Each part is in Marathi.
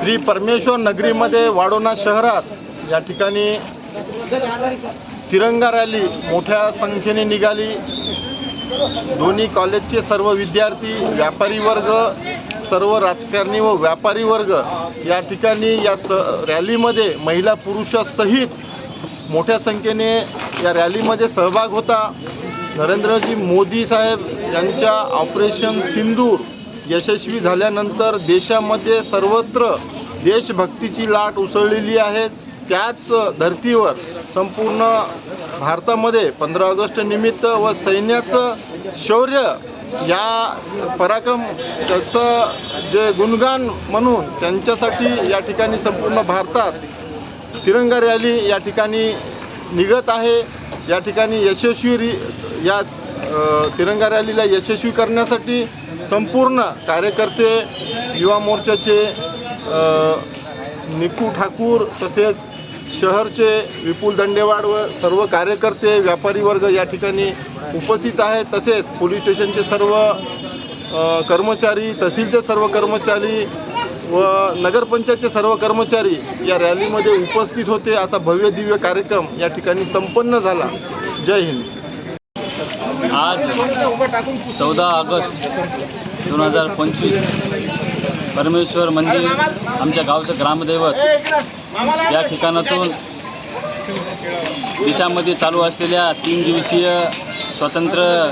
श्री परमेश्वर नगरीमध्ये वाडोना शहरात या ठिकाणी तिरंगा रॅली मोठ्या संख्येने निघाली. दोन्ही कॉलेजचे सर्व विद्यार्थी व्यापारी वर्ग सर्व राजकारणी व व्यापारी वर्ग या ठिकाणी या स रॅलीमध्ये महिला पुरुषासहित मोठ्या संख्येने या रॅलीमध्ये सहभाग होता. नरेंद्रजी मोदी साहेब यांच्या ऑपरेशन सिंदूर यशस्वी झाल्यानंतर देशामध्ये सर्वत्र देशभक्तीची लाट उसळलेली आहे. त्याच धर्तीवर संपूर्ण भारतामध्ये पंधरा ऑगस्ट निमित्त व सैन्याचं शौर्य या पराक्रम त्याचं जे गुणगान म्हणून त्यांच्यासाठी या ठिकाणी संपूर्ण भारतात तिरंगा रॅली या ठिकाणी निघत आहे. या ठिकाणी यशस्वी री या तिरंगा रॅलीला यशस्वी करण्यासाठी संपूर्ण कार्यकर्ते युवा मोर्चाचे निकू ठाकूर तसेच शहरचे विपुल दंडेवाड व सर्व कार्यकर्ते व्यापारी वर्ग या ठिकाणी उपस्थित आहेत. तसेच पोलीस स्टेशनचे सर्व कर्मचारी तहसीलचे सर्व कर्मचारी व नगरपंचायतचे सर्व कर्मचारी या रॅलीमध्ये उपस्थित होते. असा भव्य दिव्य कार्यक्रम या ठिकाणी संपन्न झाला. जय हिंद. आज चौदा ऑगस्ट दोन हजार पंचवीस परमेश्वर मंदिर आमच्या गावचं ग्रामदैवत या ठिकाणातून देशामध्ये चालू असलेल्या तीन दिवसीय स्वातंत्र्य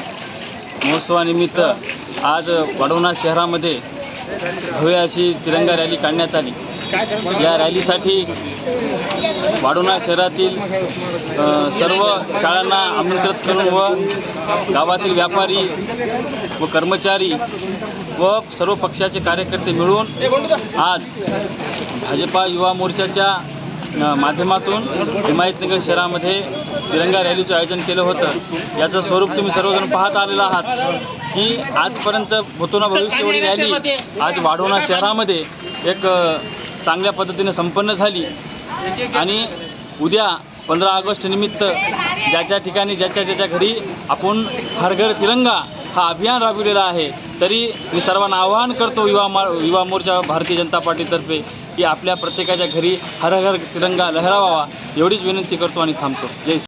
महोत्सवानिमित्त आज वडवणा शहरामध्ये भव्य अशी तिरंगा रॅली काढण्यात आली. या रॅलीसाठी वाडोना शहरातील सर्व शाळांना आमंत्रित करून व गावातील व्यापारी व कर्मचारी व सर्व पक्षाचे कार्यकर्ते मिळून आज भाजपा युवा मोर्चाच्या माध्यमातून हिमायतनगर शहरामध्ये तिरंगा रॅलीचं आयोजन केलं होतं. याचं स्वरूप तुम्ही सर्वजण पाहत आलेला आहात. की आजपर्यंत भूतोना भविष्यवाणी रॅली. आज वाढवणा शहरामध्ये एक चांगल्या पद्धतीने संपन्न झाली. आणि उद्या पंधरा ऑगस्ट निमित्त ज्या ज्या ठिकाणी ज्याच्या ज्याच्या घरी आपण हर घर तिरंगा हा अभियान राबविलेला आहे तरी मी सर्वांना आवाहन करतो युवा मा युवा मोर्चा भारतीय जनता पार्टीतर्फे की आपल्या प्रत्येकाच्या घरी हर घर तिरंगा लहरावा एवढीच विनंती करतो आणि थांबतो. जय